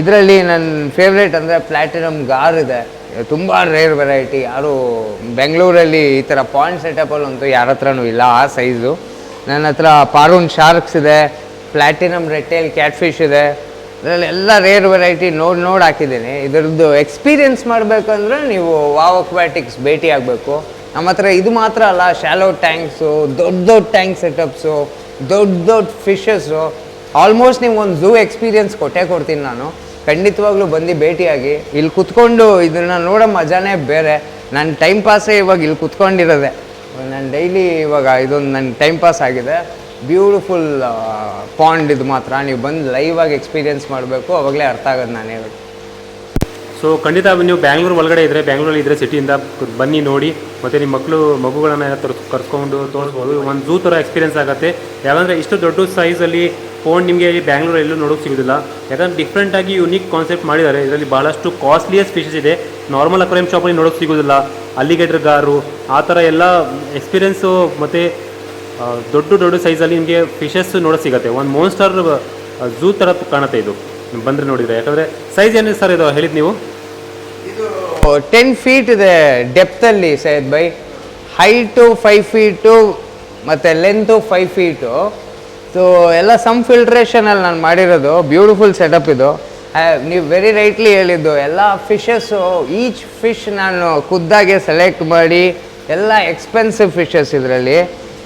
ಇದರಲ್ಲಿ ನನ್ನ ಫೇವ್ರೇಟ್ ಅಂದರೆ ಪ್ಲ್ಯಾಟಿನಮ್ ಗಾರ್ ಇದೆ. ತುಂಬ ರೇರ್ ವೆರೈಟಿ ಯಾರು ಬೆಂಗಳೂರಲ್ಲಿ ಈ ಥರ ಪಾಯಿಂಟ್ ಸೆಟಪಲ್ಲಿ ಅಂತೂ ಯಾರ ಹತ್ರನೂ ಇಲ್ಲ ಆ ಸೈಜು ನನ್ನ ಹತ್ರ ಪಾರೂನ್ ಶಾರ್ಕ್ಸ್ ಇದೆ ಪ್ಲ್ಯಾಟಿನಮ್ ರೆಟೇಲ್ ಕ್ಯಾಟ್ಫಿಶ್ ಇದೆ. ಇದರಲ್ಲಿ ಎಲ್ಲ ರೇರ್ ವೆರೈಟಿ ನೋಡಿ ನೋಡಿ ಹಾಕಿದ್ದೀನಿ. ಇದರದ್ದು ಎಕ್ಸ್ಪೀರಿಯನ್ಸ್ ಮಾಡಬೇಕಂದ್ರೆ ನೀವು ವಾವ್ ಅಕ್ವಾಟಿಕ್ಸ್ ಭೇಟಿ ಆಗಬೇಕು. ನಮ್ಮ ಹತ್ರ ಇದು ಮಾತ್ರ ಅಲ್ಲ ಶ್ಯಾಲೋ ಟ್ಯಾಂಕ್ಸು ದೊಡ್ಡ ದೊಡ್ಡ ಟ್ಯಾಂಕ್ ಸೆಟಪ್ಸು ದೊಡ್ಡ ದೊಡ್ಡ ಫಿಶಸ್ಸು ಆಲ್ಮೋಸ್ಟ್ ನಿಮ್ಗೆ ಒಂದು ಝೂ ಎಕ್ಸ್ಪೀರಿಯನ್ಸ್ ಕೊಟ್ಟೇ ಕೊಡ್ತೀನಿ ನಾನು. ಖಂಡಿತವಾಗ್ಲೂ ಬಂದು ಭೇಟಿಯಾಗಿ. ಇಲ್ಲಿ ಕುತ್ಕೊಂಡು ಇದನ್ನು ನೋಡೋ ಮಜಾನೇ ಬೇರೆ. ನನ್ನ ಟೈಮ್ ಪಾಸೇ ಇವಾಗ ಇಲ್ಲಿ ಕುತ್ಕೊಂಡಿರೋದೆ. ನಾನು ಡೈಲಿ ಇವಾಗ ಇದೊಂದು ನನ್ನ ಟೈಮ್ ಪಾಸ್ ಆಗಿದೆ. ಬ್ಯೂಟಿಫುಲ್ ಪಾಂಡ್ ಇದು ಮಾತ್ರ. ನೀವು ಬಂದು ಲೈವ್ ಆಗಿ ಎಕ್ಸ್ಪೀರಿಯನ್ಸ್ ಮಾಡಬೇಕು, ಅವಾಗಲೇ ಅರ್ಥ ಆಗೋದು ನಾನು ಹೇಳಿ
ಸೊ ಖಂಡಿತ ನೀವು ಬ್ಯಾಂಗ್ಳೂರು ಒಳಗಡೆ ಇದ್ದರೆ ಬ್ಯಾಂಗ್ಳೂರಲ್ಲಿ ಇದ್ದರೆ ಸಿಟಿಯಿಂದ ಬನ್ನಿ ನೋಡಿ. ಮತ್ತು ನಿಮ್ಮ ಮಕ್ಕಳು ಮಗುಗಳನ್ನ ತರ್ಸ್ ಕರ್ಕೊಂಡು ತೋರಿಸ್ಬೋದು. ಒಂದು ಝೂ ಥರ ಎಕ್ಸ್ಪೀರಿಯನ್ಸ್ ಆಗುತ್ತೆ. ಯಾಕಂದರೆ ಇಷ್ಟು ದೊಡ್ಡ ಸೈಜಲ್ಲಿ ಫೋನ್ ನಿಮಗೆ ಬ್ಯಾಂಗ್ಳೂರು ಎಲ್ಲೂ ನೋಡೋಕೆ ಸಿಗೋದಿಲ್ಲ. ಯಾಕಂದ್ರೆ ಡಿಫ್ರೆಂಟಾಗಿ ಯುನೀಕ್ ಕಾನ್ಸೆಪ್ಟ್ ಮಾಡಿದ್ದಾರೆ. ಇದರಲ್ಲಿ ಭಾಳಷ್ಟು ಕಾಸ್ಟ್ಲಿಯಸ್ಟ್ ಫಿಶಸ್ ಇದೆ. ನಾರ್ಮಲ್ ಅಕ್ವೇರಿಯಂ ಶಾಪಲ್ಲಿ ನೋಡೋಕೆ ಸಿಗೋದಿಲ್ಲ. ಅಲ್ಲಿಗೇಟರ್ ಗಾರು, ಆ ಥರ ಎಲ್ಲ ಎಕ್ಸ್ಪೀರಿಯೆನ್ಸು ಮತ್ತು ದೊಡ್ಡ ದೊಡ್ಡ ಸೈಜಲ್ಲಿ ನಿಮಗೆ ಫಿಶಸ್ ನೋಡ ಸಿಗುತ್ತೆ. ಒಂದು ಮೋನ್ಸ್ಟರ್ ಝೂ ಥರ ಕಾಣುತ್ತೆ ಇದು. ಬಂದರೆ ನೋಡಿದರೆ. ಯಾಕಂದರೆ ಸೈಜ್ ಏನಿದೆ ಸರ್ ಇದು? ಹೇಳಿದ್ದು ನೀವು?
ಟೆನ್ ಫೀಟ್ ಇದೆ ಡೆಪ್ತಲ್ಲಿ side by height five feet ಮತ್ತು ಲೆಂತು ಫೈವ್ ಫೀಟು ಸೊ ಎಲ್ಲ ಸಮ್ ಫಿಲ್ಟ್ರೇಷನಲ್ಲಿ ನಾನು ಮಾಡಿರೋದು. ಬ್ಯೂಟಿಫುಲ್ ಸೆಟಪ್ ಇದು. ನೀವು ವೆರಿ ರೈಟ್ಲಿ ಹೇಳಿದ್ದು. ಎಲ್ಲ ಫಿಶಸ್ಸು ಈಚ್ ಫಿಶ್ ನಾನು ಖುದ್ದಾಗೆ ಸೆಲೆಕ್ಟ್ ಮಾಡಿ, ಎಲ್ಲ ಎಕ್ಸ್ಪೆನ್ಸಿವ್ ಫಿಶಸ್ ಇದರಲ್ಲಿ.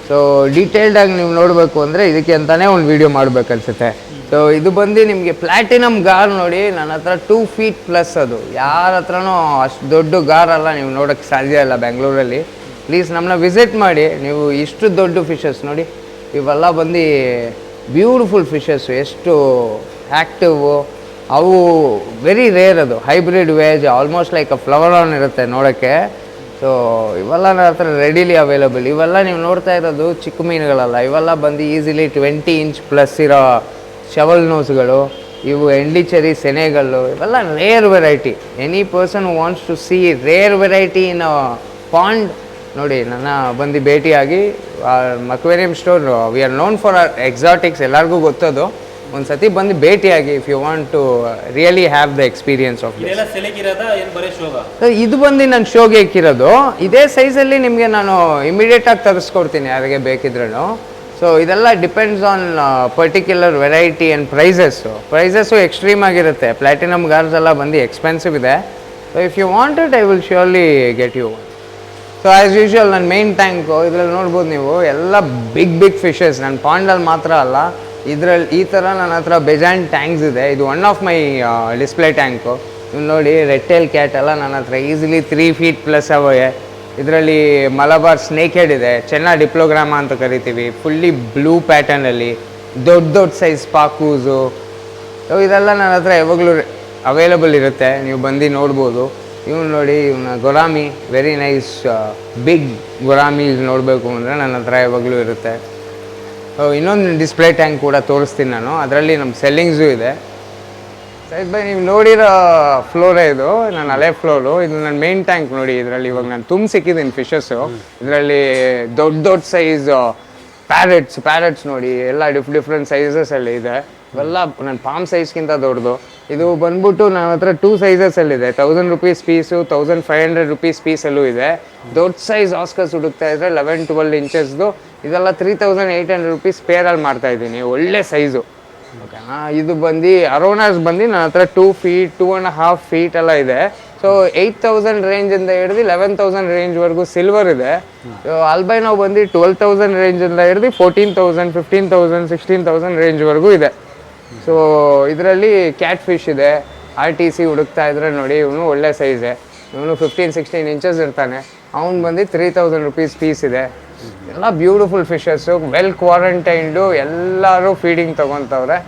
ಸೊ ಡೀಟೇಲ್ಡಾಗಿ ನೀವು ನೋಡಬೇಕು ಅಂದರೆ ಇದಕ್ಕೆ ಅಂತಲೇ ಒಂದು ವೀಡಿಯೋ ಮಾಡಬೇಕನ್ಸುತ್ತೆ. ಸೊ ಇದು ಬಂದು ನಿಮಗೆ ಪ್ಲ್ಯಾಟಿನಮ್ ಗಾರ್ ನೋಡಿ, ನನ್ನ ಹತ್ರ ಟೂ ಫೀಟ್ ಪ್ಲಸ್ ಅದು. ಯಾರ ಹತ್ರನೂ ಅಷ್ಟು ದೊಡ್ಡ ಗಾರ್ ಅಲ್ಲ, ನೀವು ನೋಡೋಕ್ಕೆ ಸಾಧ್ಯ ಇಲ್ಲ ಬೆಂಗಳೂರಲ್ಲಿ ಪ್ಲೀಸ್ ನಮ್ಮನ್ನ ವಿಸಿಟ್ ಮಾಡಿ, ನೀವು ಇಷ್ಟು ದೊಡ್ಡ ಫಿಶಸ್ ನೋಡಿ. ಇವೆಲ್ಲ ಬಂದು ಬ್ಯೂಟಿಫುಲ್ ಫಿಶಸ್ಸು ಎಷ್ಟು ಆ್ಯಕ್ಟಿವು ಅವು ವೆರಿ ರೇರ್ ಅದು. ಹೈಬ್ರಿಡ್ ವೇಜ್ almost like a flowerhorn ಇರುತ್ತೆ ನೋಡೋಕ್ಕೆ. ಸೊ ಇವೆಲ್ಲ ನನ್ನ ಹತ್ರ ರೆಡಿಲಿ ಅವೈಲಬಲ್ ಇವೆಲ್ಲ ನೀವು ನೋಡ್ತಾ ಇರೋದು ಚಿಕ್ಕ ಮೀನುಗಳಲ್ಲ. ಇವೆಲ್ಲ ಬಂದು ಈಸಿಲಿ ಟ್ವೆಂಟಿ ಇಂಚ್ ಪ್ಲಸ್ ಇರೋ ಶವಲ್ ನೋಸ್ಗಳು ಇವು ಎಂಡಿಚರಿ ಸೆನೆಗಳು, ಇವೆಲ್ಲ rare variety any person wants to see rare variety in pond ನೋಡಿ, ನನ್ನ ಬಂದು ಭೇಟಿಯಾಗಿ ಮಕ್ವೇರಿಯಂ store we are known for our exotics ಎಲ್ಲರಿಗೂ ಗೊತ್ತದು. ಒಂದು ಸತಿ ಬಂದು ಭೇಟಿಯಾಗಿ if you want to really have the experience of
ಇದೆಲ್ಲ ಸೆಲೆಗಿರೋದ ಏನು ಬರೀ ಶೋಗ?
ಸೊ ಇದು ಬಂದು ನನ್ನ ಶೋಗೆ ಇಕ್ಕಿರೋದು ಇದೇ ಸೈಜಲ್ಲಿ ನಿಮಗೆ ನಾನು ಇಮಿಡಿಯೇಟಾಗಿ ತರಿಸ್ಕೊಡ್ತೀನಿ ಯಾರಿಗೆ ಬೇಕಿದ್ರೂ ಸೊ ಇದೆಲ್ಲ depends on particular variety and prices prices extreme ಆಗಿರುತ್ತೆ. ಪ್ಲಾಟಿನಮ್ ಗಾರ್ಸ್ ಎಲ್ಲ ಬಂದು ಎಕ್ಸ್ಪೆನ್ಸಿವ್ ಇದೆ. So if you want it I will surely get you so as usual ನನ್ನ ಮೇನ್ ಟ್ಯಾಂಕು ಇದ್ರಲ್ಲಿ ನೋಡ್ಬೋದು ನೀವು ಎಲ್ಲ ಬಿಗ್ ಬಿಗ್ ಫಿಶಸ್ ನನ್ನ ಪಾಂಡಲ್ಲಿ ಮಾತ್ರ ಅಲ್ಲ. ಇದರಲ್ಲಿ ಈ ಥರ ನನ್ನ ಹತ್ರ ಬೆಜಾನ್ ಟ್ಯಾಂಕ್ಸ್ ಇದೆ. ಇದು one of my display tank ನೋಡಿ ರೆಟ್ಟೇಲ್ ಕ್ಯಾಟ್ ಎಲ್ಲ ನನ್ನ ಹತ್ರ ಈಸಿಲಿ ತ್ರೀ ಫೀಟ್ ಪ್ಲಸ್ ಅವೇ ಇದರಲ್ಲಿ ಮಲಬಾರ್ ಸ್ನೇಕ್ ಹೆಡ್ ಇದೆ. ಚೆನ್ನ ಡಿಪ್ಲೋಗ್ರಾಮ ಅಂತ ಕರಿತೀವಿ. ಫುಲ್ಲಿ ಬ್ಲೂ ಪ್ಯಾಟರ್ನಲ್ಲಿ ದೊಡ್ಡ ದೊಡ್ಡ ಸೈಜ್ ಪಾಕೂಸು. ಇದೆಲ್ಲ ನನ್ನ ಹತ್ರ ಯಾವಾಗಲೂ ಅವೈಲಬಲ್ ಇರುತ್ತೆ. ನೀವು ಬಂದು ನೋಡ್ಬೋದು. ಇವ್ನು ನೋಡಿ, ಇವನ gourami very nice big gourami ನೋಡಬೇಕು ಅಂದರೆ ನನ್ನ ಹತ್ರ ಯಾವಾಗಲೂ ಇರುತ್ತೆ. ಇನ್ನೊಂದು ಡಿಸ್ಪ್ಲೇ ಟ್ಯಾಂಕ್ ಕೂಡ ತೋರಿಸ್ತೀನಿ ನಾನು. ಅದರಲ್ಲಿ ನಮ್ಮ ಸೆಲ್ಲಿಂಗ್ಸು ಇದೆ. ಸೈದ್ ಬೈ, ನೀವು ನೋಡಿರೋ ಫ್ಲೋರೇ ಇದು ನನ್ನ ಹಳೆ ಫ್ಲೋರು ಇದು ನನ್ನ ಮೇನ್ ಟ್ಯಾಂಕ್ ನೋಡಿ, ಇದರಲ್ಲಿ ಇವಾಗ ನಾನು ತುಂಬ ಸಿಕ್ಕಿದ್ದೀನಿ ಫಿಶಸ್ಸು ಇದರಲ್ಲಿ ದೊಡ್ಡ ದೊಡ್ಡ ಸೈಜ್ ಪ್ಯಾರೆಟ್ಸ್ ಪ್ಯಾರೆಟ್ಸ್ ನೋಡಿ, ಎಲ್ಲ ಡಿಫ್ ಡಿಫ್ರೆಂಟ್ ಸೈಜಸಲ್ಲಿ ಇದೆ. ಇವೆಲ್ಲ ನನ್ನ ಪಾಮ್ ಸೈಜ್ಗಿಂತ ದೊಡ್ಡದು. ಇದು ಬಂದ್ಬಿಟ್ಟು ನನ್ನ ಹತ್ರ two ಸೈಜಸಲ್ಲಿದೆ thousand rupees piece thousand five hundred rupees ಪೀಸಲ್ಲೂ ಇದೆ. ದೊಡ್ಡ ಸೈಜ್ ಆಸ್ಕರ್ಸ್ ಹುಡುಕ್ತಾ ಇದ್ರೆ ಲೆವೆನ್ ಟ್ವೆಲ್ ಇಂಚಸ್ದು ಇದೆಲ್ಲ three thousand eight hundred rupees ಪೇರಲ್ಲಿ ಮಾಡ್ತಾ ಇದ್ದೀನಿ, ಒಳ್ಳೆ ಸೈಜು ಓಕೆನಾ? ಇದು ಬಂದು ಅರೋನಾಸ್ ಬಂದು ನನ್ನ ಹತ್ರ two feet two and half feet ಎಲ್ಲ ಇದೆ. ಸೊ ಏಯ್ಟ್ ತೌಸಂಡ್ ರೇಂಜಿಂದ ಹಿಡ್ದು ಲೆವೆನ್ ತೌಸಂಡ್ ರೇಂಜ್ವರೆಗೂ ಸಿಲ್ವರ್ ಇದೆ. ಸೊ ನಾವು ಬಂದು ಟ್ವೆಲ್ ತೌಸಂಡ್ ರೇಂಜಿಂದ ಹಿಡ್ದು fourteen thousand fifteen thousand sixteen thousand ರೇಂಜ್ವರೆಗೂ ಇದೆ. ಸೊ ಇದರಲ್ಲಿ ಕ್ಯಾಟ್ ಫಿಶ್ ಇದೆ. ಆರ್ ಟಿ ಸಿ ಹುಡುಕ್ತಾ ಇದ್ರೆ ನೋಡಿ, ಇವನು ಒಳ್ಳೆ ಸೈಜೆ ಇವನು ಫಿಫ್ಟೀನ್ ಸಿಕ್ಸ್ಟೀನ್ ಇಂಚಸ್ ಇರ್ತಾನೆ. ಅವ್ನು ಬಂದು ತ್ರೀ ತೌಸಂಡ್ ರುಪೀಸ್ ಪೀಸ್ ಇದೆ. ಎಲ್ಲ ಬ್ಯೂಟಿಫುಲ್ ಫಿಶಸ್ಸು ವೆಲ್ ಕ್ವಾರಂಟೈನ್ಡು ಎಲ್ಲರೂ ಫೀಡಿಂಗ್ ತೊಗೊತವ್ರೆ.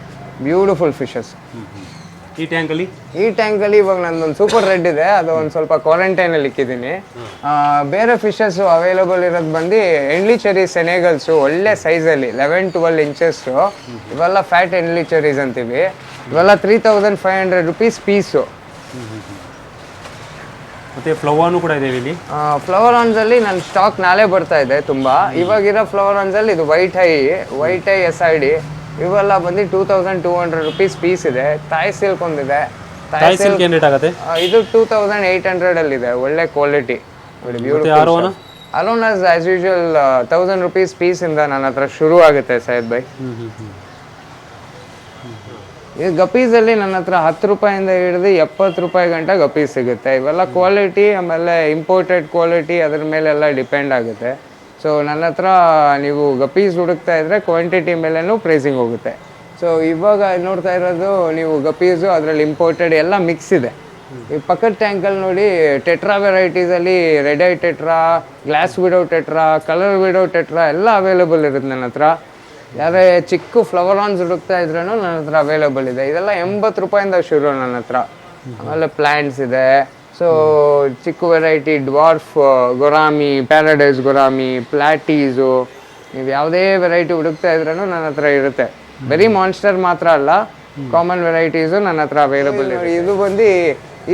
ಬ್ಯೂಟಿಫುಲ್ ಫಿಶಸ್
ಈ ಟ್ಯಾಂಕಲ್ಲಿ
ಈ ಟ್ಯಾಂಕಲ್ಲಿ ಇವಾಗ ನಂದೊಂದು ಸೂಪರ್ ರೆಡ್ ಇದೆ ಅದು ಒಂದು ಸ್ವಲ್ಪ ಕ್ವಾರಂಟೈನಲ್ಲಿ ಇಕ್ಕಿದ್ದೀನಿ. ಬೇರೆ ಫಿಶಸ್ಸು ಅವೈಲಬಲ್ ಇರೋದು ಬಂದು ಎಂಡ್ಲಿ ಚೆರಿ ಸೆನೆಗಲ್ಸು ಒಳ್ಳೆ ಸೈಜಲ್ಲಿ ಲೆವೆನ್ ಟ್ವೆಲ್ ಇಂಚಸ್ಸು ಇವೆಲ್ಲ ಫ್ಯಾಟ್ ಎಂಡ್ಲಿ ಚೆರೀಸ್ ಅಂತೀವಿ. ಇವೆಲ್ಲ three thousand five hundred rupees piece
ಮತ್ತೆ ಫ್ಲವರ್ನು ಕೂಡ ಇದೆ ಇಲ್ಲಿ.
ಫ್ಲವರ್ ಆನ್ಸಲ್ಲಿ ನನ್ನ ಸ್ಟಾಕ್ ನಾಳೆ ಬರ್ತಾ ಇದೆ ತುಂಬಾ. ಇವಾಗಿರೋ ಫ್ಲವರ್ ಆನ್ಸಲ್ಲಿ ಇದು white eye white eye S I D ಇವೆಲ್ಲ ಬಂದು two thousand two hundred rupees piece ಇದೆ. ತಾಯಿ ಸಿಲ್ಕ್ ಒಂದಿದೆ
ತಾಯಿ ಸಿಲ್ಕ್ ಏನು ರೇಟ್ ಆಗುತ್ತೆ?
ಇದು ಟೂ ತೌಸಂಡ್ ಏಯ್ಟ್ ಹಂಡ್ರೆಡ್ ಇದೆ. ಒಳ್ಳೆ ಕ್ವಾಲಿಟಿ ನೋಡಿ as as usual thousand rupees piece ಇಂದ ನನ್ನ ಹತ್ರ ಶುರು ಆಗುತ್ತೆ ಸೈಯದ್ ಬೈ ಈ ಗಪೀಸಲ್ಲಿ ನನ್ನ ಹತ್ರ ಹತ್ತು ರೂಪಾಯಿಂದ ಹಿಡಿದು ಎಪ್ಪತ್ತು ರೂಪಾಯಿ ಗಂಟ ಗಪೀಸ್ ಸಿಗುತ್ತೆ. ಇವೆಲ್ಲ ಕ್ವಾಲಿಟಿ ಆಮೇಲೆ ಇಂಪೋರ್ಟೆಡ್ ಕ್ವಾಲಿಟಿ ಅದ್ರ ಮೇಲೆಲ್ಲ ಡಿಪೆಂಡ್ ಆಗುತ್ತೆ. ಸೊ ನನ್ನ ಹತ್ರ ನೀವು ಗಪೀಸ್ ಹುಡುಕ್ತಾ ಇದ್ರೆ ಕ್ವಾಂಟಿಟಿ ಮೇಲೆನೂ ಪ್ರೈಸಿಂಗ್ ಹೋಗುತ್ತೆ. ಸೊ ಇವಾಗ ನೋಡ್ತಾ ಇರೋದು ನೀವು ಗಪೀಸು ಅದರಲ್ಲಿ ಇಂಪೋರ್ಟೆಡ್ ಎಲ್ಲ ಮಿಕ್ಸ್ ಇದೆ. ಈ ಪಕ್ಕದ ಟ್ಯಾಂಕಲ್ಲಿ ನೋಡಿ tetra ವೆರೈಟೀಸಲ್ಲಿ red eye tetra glass widow tetra colour widow tetra ಎಲ್ಲ ಅವೈಲೇಬಲ್ ಇರುತ್ತೆ ನನ್ನ ಹತ್ರ. ಯಾರೇ ಚಿಕ್ಕ ಫ್ಲವರ್ ಆನ್ಸ್ ಹುಡುಕ್ತಾ ಇದ್ರೂ ನನ್ನ ಹತ್ರ ಅವೈಲೇಬಲ್ ಇದೆ. ಇದೆಲ್ಲ ಎಂಬತ್ತು ರೂಪಾಯಿಂದ ಶುರು ನನ್ನ ಹತ್ರ. ಆಮೇಲೆ ಪ್ಲ್ಯಾಂಟ್ಸ್ ಇದೆ. ಸೊ ಚಿಕ್ಕ variety dwarf gourami paradise gourami platies ನೀವು ಯಾವುದೇ ವೆರೈಟಿ ಹುಡುಕ್ತಾ ಇದ್ರೂ ನನ್ನ ಹತ್ರ ಇರುತ್ತೆ. ಬರೀ ಮಾನ್ಸ್ಟರ್ ಮಾತ್ರ ಅಲ್ಲ ಕಾಮನ್ ವೆರೈಟೀಸು ನನ್ನ ಹತ್ರ ಅವೈಲೇಬಲ್ ಇದೆ. ಇದು ಬಂದು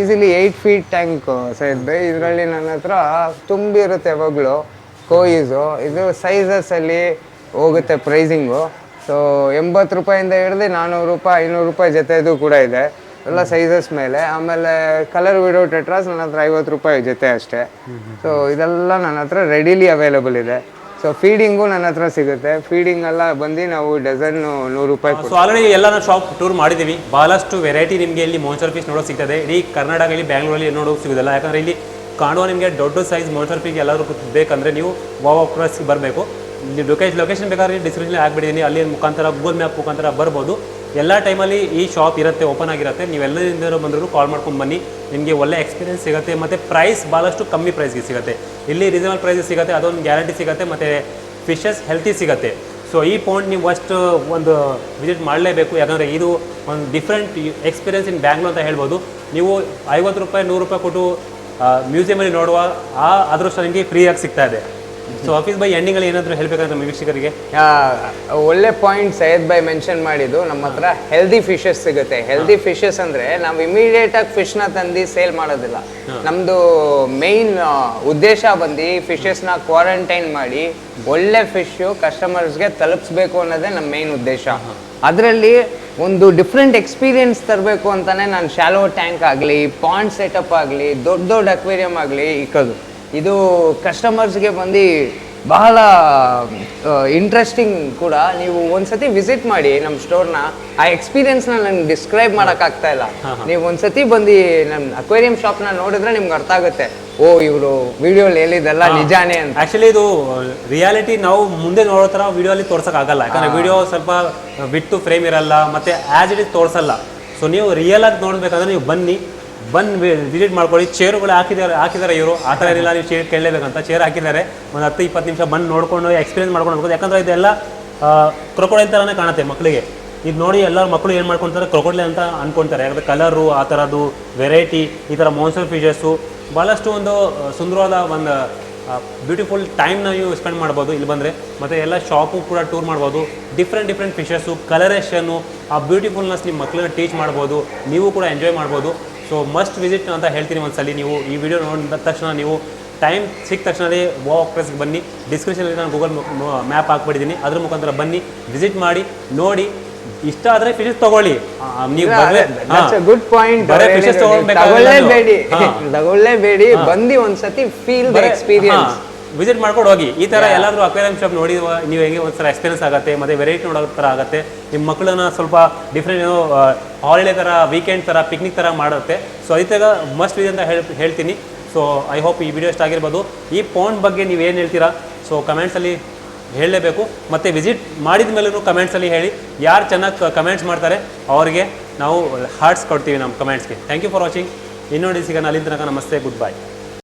easily eight feet tank size ಇದರಲ್ಲಿ ನನ್ನ ಹತ್ರ ತುಂಬಿರುತ್ತೆ ಯಾವಾಗಲೂ ಕೋಯಿಸು ಇದು ಸೈಜಸಲ್ಲಿ ಹೋಗುತ್ತೆ ಪ್ರೈಸಿಂಗು ಸೊ ಎಂಬತ್ತು ರೂಪಾಯಿಂದ ಹಿಡಿದು ನಾನ್ನೂರು ರೂಪಾಯಿ, ಐನೂರು ರೂಪಾಯಿ ಜೊತೆದು ಕೂಡ ಇದೆ. ಎಲ್ಲ ಸೈಜಸ್ ಮೇಲೆ. ಆಮೇಲೆ ಕಲರ್ ವಿಡೋ ಟೆಟ್ರಾಸ್ ನನ್ನ ಹತ್ರ ಐವತ್ತು ರೂಪಾಯಿ ಜೊತೆ ಅಷ್ಟೇ. ಸೊ ಇದೆಲ್ಲ ನನ್ನ ಹತ್ರ ರೆಡಿಲಿ ಅವೈಲೇಬಲ್ ಇದೆ. ಸೊ ಫೀಡಿಂಗು ನನ್ನ ಹತ್ರ ಸಿಗುತ್ತೆ. ಫೀಡಿಂಗ್ ಎಲ್ಲ ಬಂದು ನಾವು ಡಜನ್ ನೂರು ರೂಪಾಯಿ
ಸೊ ಆಲ್ರೆಡಿ ಎಲ್ಲ ನಾವು ಶಾಪ್ ಟೂರ್ ಮಾಡಿದ್ದೀವಿ. ಭಾಳಷ್ಟು ವೆರೈಟಿ ನಿಮಗೆ ಇಲ್ಲಿ ಮೋನ್ಸರ್ ಪೀಸ್ ನೋಡೋಕೆ ಸಿಗ್ತದೆ. ಇಡೀ ಕರ್ನಾಟಕದಲ್ಲಿ ಬ್ಯಾಂಗ್ಳೂರಲ್ಲಿ ನೋಡೋಕೆ ಸಿಗೋದಿಲ್ಲ. ಯಾಕಂದರೆ ಇಲ್ಲಿ ಕಾಣುವ ನಿಮಗೆ ದೊಡ್ಡ ಸೈಜ್ ಮೋನ್ಸರ್ ಫಿಶ್ ಎಲ್ಲರೂ ಬೇಕಂದರೆ ನೀವು ವಾವ್ ಕ್ರಾಸ್ಗೆ ಬರಬೇಕು. ಇಲ್ಲಿ ಲೊಕೇಶನ್ ಲೊಕೇಶನ್ ಬೇಕಾದ್ರೆ ಡಿಸ್ಕ್ರಿಪ್ಷನ್ ಹಾಕ್ಬಿಟ್ಟಿದ್ದೀನಿ ಅಲ್ಲಿ ಮುಖಾಂತರ ಗೂಗಲ್ ಮ್ಯಾಪ್ ಮುಖಾಂತರ ಬರ್ಬೋದು. ಎಲ್ಲ ಟೈಮಲ್ಲಿ ಈ ಶಾಪ್ ಇರುತ್ತೆ ಓಪನ್ ಆಗಿರುತ್ತೆ. ನೀವೆಲ್ಲರಿಂದ ಬಂದರೂ ಕಾಲ್ ಮಾಡ್ಕೊಂಡು ಬನ್ನಿ. ನಿಮಗೆ ಒಳ್ಳೆ ಎಕ್ಸ್ಪೀರಿಯನ್ಸ್ ಸಿಗುತ್ತೆ ಮತ್ತು ಪ್ರೈಸ್ ಭಾಳಷ್ಟು ಕಮ್ಮಿ ಪ್ರೈಸ್ಗೆ ಸಿಗುತ್ತೆ. ಇಲ್ಲಿ ರೀಸನಬಲ್ ಪ್ರೈಸ್ ಸಿಗುತ್ತೆ, ಅದೊಂದು ಗ್ಯಾರಂಟಿ ಸಿಗುತ್ತೆ ಮತ್ತು ಫಿಶಸ್ ಹೆಲ್ತಿ ಸಿಗುತ್ತೆ. ಸೊ ಈ ಪಾಯಿಂಟ್ ನೀವು ಅಷ್ಟು ಒಂದು ವಿಸಿಟ್ ಮಾಡಲೇಬೇಕು. ಯಾಕಂದರೆ ಇದು ಒಂದು ಡಿಫ್ರೆಂಟ್ ಎಕ್ಸ್ಪೀರಿಯನ್ಸ್ ಇನ್ ಬ್ಯಾಂಗ್ಳೂರ್ ಅಂತ ಹೇಳ್ಬೋದು. ನೀವು ಐವತ್ತು ರೂಪಾಯಿ, ನೂರು ರೂಪಾಯಿ ಕೊಟ್ಟು ಮ್ಯೂಸಿಯಮಲ್ಲಿ ನೋಡುವ ಆ ಅದೃಷ್ಟ ನಿಮಗೆ ಫ್ರೀಯಾಗಿ ಸಿಗ್ತಾ ಇದೆ. ಸೊ ಆಫೀಸ್ ಬೈ ಎಂಡಿಂಗಲ್ಲಿ ಏನಾದರೂ ಹೇಳಬೇಕಂತ ನಮ್ಮ ವೀಕ್ಷಕರಿಗೆ?
ಒಳ್ಳೆ ಪಾಯಿಂಟ್ ಸೈಯದ್ ಬೈ ಮೆನ್ಷನ್ ಮಾಡಿದ್ದು. ನಮ್ಮ ಹತ್ರ ಹೆಲ್ದಿ ಫಿಶಸ್ ಸಿಗುತ್ತೆ. ಹೆಲ್ದಿ ಫಿಶಸ್ ಅಂದ್ರೆ ನಾವು ಇಮಿಡಿಯೇಟ್ ಆಗಿ ಫಿಶ್ನ ತಂದು ಸೇಲ್ ಮಾಡೋದಿಲ್ಲ. ನಮ್ದು ಮೇನ್ ಉದ್ದೇಶ ಬಂದು ಫಿಶಸ್ನ ಕ್ವಾರಂಟೈನ್ ಮಾಡಿ ಒಳ್ಳೆ ಫಿಶ್ ಕಸ್ಟಮರ್ಸ್ಗೆ ತಲುಪಿಸ್ಬೇಕು ಅನ್ನೋದೇ ನಮ್ಮ ಮೇನ್ ಉದ್ದೇಶ. ಅದರಲ್ಲಿ ಒಂದು ಡಿಫ್ರೆಂಟ್ ಎಕ್ಸ್ಪೀರಿಯನ್ಸ್ ತರಬೇಕು ಅಂತಾನೆ ನಾನು ಶಾಲೋ ಟ್ಯಾಂಕ್ ಆಗಲಿ ಪಾಂಡ್ ಸೆಟಪ್ ಆಗಲಿ ದೊಡ್ಡ ದೊಡ್ಡ ಅಕ್ವೇರಿಯಂ ಆಗಲಿ ಇಕ್ಕೋದು. ಇದು ಕಸ್ಟಮರ್ಸ್ಗೆ ಬಂದು ಬಹಳ ಇಂಟ್ರೆಸ್ಟಿಂಗ್ ಕೂಡ. ನೀವು ಒಂದ್ಸತಿ ವಿಸಿಟ್ ಮಾಡಿ ನಮ್ಮ ಸ್ಟೋರ್ನ ಆ ಎಕ್ಸ್ಪೀರಿಯನ್ಸ್ನ ನಂಗೆ ಡಿಸ್ಕ್ರೈಬ್ ಮಾಡೋಕ್ಕಾಗ್ತಾ ಇಲ್ಲ. ನೀವು ಒಂದ್ಸತಿ ಬಂದು ನಮ್ಮ ಅಕ್ವೇರಿಯಂ ಶಾಪ್ನ ನೋಡಿದ್ರೆ ನಿಮ್ಗೆ ಅರ್ಥ ಆಗುತ್ತೆ. ಓ ಇವರು ವಿಡಿಯೋಲಿ ಹೇಳಿದೆಲ್ಲ ನಿಜಾನೇ ಅಂತ.
ಆಕ್ಚುಲಿ ಇದು ರಿಯಾಲಿಟಿ ನಾವು ಮುಂದೆ ನೋಡೋ ಥರ ವಿಡಿಯೋ ತೋರ್ಸೋಕ್ಕಾಗಲ್ಲ ಯಾಕಂದ್ರೆ ವಿಡಿಯೋ ಸ್ವಲ್ಪ ಬಿಟ್ಟು ಫ್ರೇಮ್ ಇರಲ್ಲ ಮತ್ತು ಆ್ಯಸ್ ಇಟ್ ಇಸ್ ತೋರಿಸಲ್ಲ. ಸೊ ನೀವು ರಿಯಲ್ ಆಗಿ ನೋಡಬೇಕಂದ್ರೆ ನೀವು ಬನ್ನಿ. ಬಂದು ವಿಸಿಟ್ ಮಾಡ್ಕೊಳ್ಳಿ. ಚೇರುಗಳು ಹಾಕಿದ್ದಾರೆ ಹಾಕಿದ್ದಾರೆ ಇವರು. ಆ ಥರ ಏನಿಲ್ಲ ನೀವು ಚೇರ್ ಕೇಳಲೇಬೇಕಂತ ಚೇರ್ ಹಾಕಿದ್ದಾರೆ. ಒಂದು ಹತ್ತು, ಇಪ್ಪತ್ತು ನಿಮಿಷ ಬಂದು ನೋಡ್ಕೊಂಡು ಎಕ್ಸ್ಪೀರಿಯನ್ಸ್ ಮಾಡ್ಕೊಂಡು ಹೋಗ್ಬೋದು. ಯಾಕಂದ್ರೆ ಇದೆಲ್ಲ ಕ್ರೊಕೊಡೈಲ್ ಥರನೇ ಕಾಣುತ್ತೆ ಮಕ್ಕಳಿಗೆ ಇದು ನೋಡಿ ಎಲ್ಲರ ಮಕ್ಕಳು ಏನು ಮಾಡ್ಕೊತಾರೆ? ಕ್ರೊಕೊಡ್ಲೆ ಅಂತ ಅಂದ್ಕೊಳ್ತಾರೆ ಯಾಕಂದರೆ ಕಲರು ಆ ಥರದ್ದು ವೆರೈಟಿ ಈ ಥರ ಮೋನ್ಸರ್ ಫಿಶಸ್ಸು ಭಾಳಷ್ಟು ಒಂದು ಸುಂದರವಾದ ಒಂದು ಬ್ಯೂಟಿಫುಲ್ ಟೈಮ್ನ ನೀವು ಸ್ಪೆಂಡ್ ಮಾಡ್ಬೋದು ಇಲ್ಲಿ ಬಂದರೆ. ಮತ್ತು ಎಲ್ಲ ಶಾಪು ಕೂಡ ಟೂರ್ ಮಾಡ್ಬೋದು. ಡಿಫ್ರೆಂಟ್ ಡಿಫ್ರೆಂಟ್ ಫಿಶಸ್ಸು ಕಲರೇಷನ್ನು ಆ ಬ್ಯೂಟಿಫುಲ್ನೆಸ್ ನಿಮ್ಮ ಮಕ್ಕಳನ್ನ ಟೀಚ್ ಮಾಡ್ಬೋದು. ನೀವು ಕೂಡ ಎಂಜಾಯ್ ಮಾಡ್ಬೋದು. ಸೊ ಮಸ್ಟ್ ವಿಸಿಟ್ ಅಂತ ಹೇಳ್ತೀನಿ ಒಂದ್ಸಲಿ. ನೀವು ಈ ವಿಡಿಯೋ ನೋಡಿದ ತಕ್ಷಣ ನೀವು ಟೈಮ್ ಸಿಕ್ಕ ತಕ್ಷಣವೇ ವಾ ಪ್ರೆಸ್ಗೆ ಬನ್ನಿ. ಡಿಸ್ಕ್ರಿಪ್ಷನಲ್ಲಿ ನಾನು ಗೂಗಲ್ ಮ್ಯಾಪ್ ಹಾಕ್ಬಿಟ್ಟಿದ್ದೀನಿ. ಅದ್ರ ಮುಖಾಂತರ ಬನ್ನಿ ವಿಸಿಟ್ ಮಾಡಿ ನೋಡಿ. ಇಷ್ಟ ಆದರೆ ಫಿಶಸ್ ತಗೊಳ್ಳಿ. ನೀವು
ಗುಡ್ ಪಾಯಿಂಟ್
ಫಿಶಸ್.
ತಗೊಳ್ಳೇಬೇಡಿ ಬಂದು ಒಂದ್ಸತಿ ಫೀಲ್ ದ ಎಕ್ಸ್ಪೀರಿಯನ್ಸ್
ವಿಸಿಟ್ ಮಾಡ್ಕೊಂಡು ಹೋಗಿ. ಈ ಥರ ಎಲ್ಲಾದರೂ ಅಕ್ವೇರಿಯಂ ಶಾಪ್ ನೋಡಿ ನೀವು ಹೆಂಗೆ ಒಂದ್ಸಲ ಎಕ್ಸ್ಪೀರಿಯನ್ಸ್ ಆಗುತ್ತೆ ಮತ್ತೆ ವೆರೈಟಿ ನೋಡೋ ಥರ ಆಗುತ್ತೆ. ನಿಮ್ಮ ಮಕ್ಕಳನ್ನ ಸ್ವಲ್ಪ ಡಿಫ್ರೆಂಟ್ ಏನೋ ಹಾಲಿಡೇ ಥರ ವೀಕೆಂಡ್ ಥರ ಪಿಕ್ನಿಕ್ ಥರ ಮಾಡುತ್ತೆ. ಸೊ ಅದಕ್ಕೆ ಮಸ್ಟ್ ಇದೆ ಅಂತ ಹೇಳ್ ಹೇಳ್ತೀನಿ. ಸೊ ಐ ಹೋಪ್ ಈ ವಿಡಿಯೋ ಇಷ್ಟ ಆಗಿರ್ಬೋದು. ಈ ಪೌಂಡ್ ಬಗ್ಗೆ ನೀವು ಏನು ಹೇಳ್ತೀರಾ? ಸೊ ಕಮೆಂಟ್ಸಲ್ಲಿ ಹೇಳಲೇಬೇಕು. ಮತ್ತು ವಿಸಿಟ್ ಮಾಡಿದ ಮೇಲೂ ಕಮೆಂಟ್ಸಲ್ಲಿ ಹೇಳಿ. ಯಾರು ಚೆನ್ನಾಗಿ ಕಮೆಂಟ್ಸ್ ಮಾಡ್ತಾರೆ ಅವರಿಗೆ ನಾವು ಹಾರ್ಟ್ಸ್ ಕೊಡ್ತೀವಿ ನಮ್ಮ ಕಮೆಂಟ್ಸ್ಗೆ ಥ್ಯಾಂಕ್ ಯು ಫಾರ್ ವಾಚಿಂಗ್ ಇನ್ನೊಂದು ಸಿಗೋಣ. ಅಲ್ಲಿಂದ ತನಕ ನಮಸ್ತೆ ಗುಡ್ ಬೈ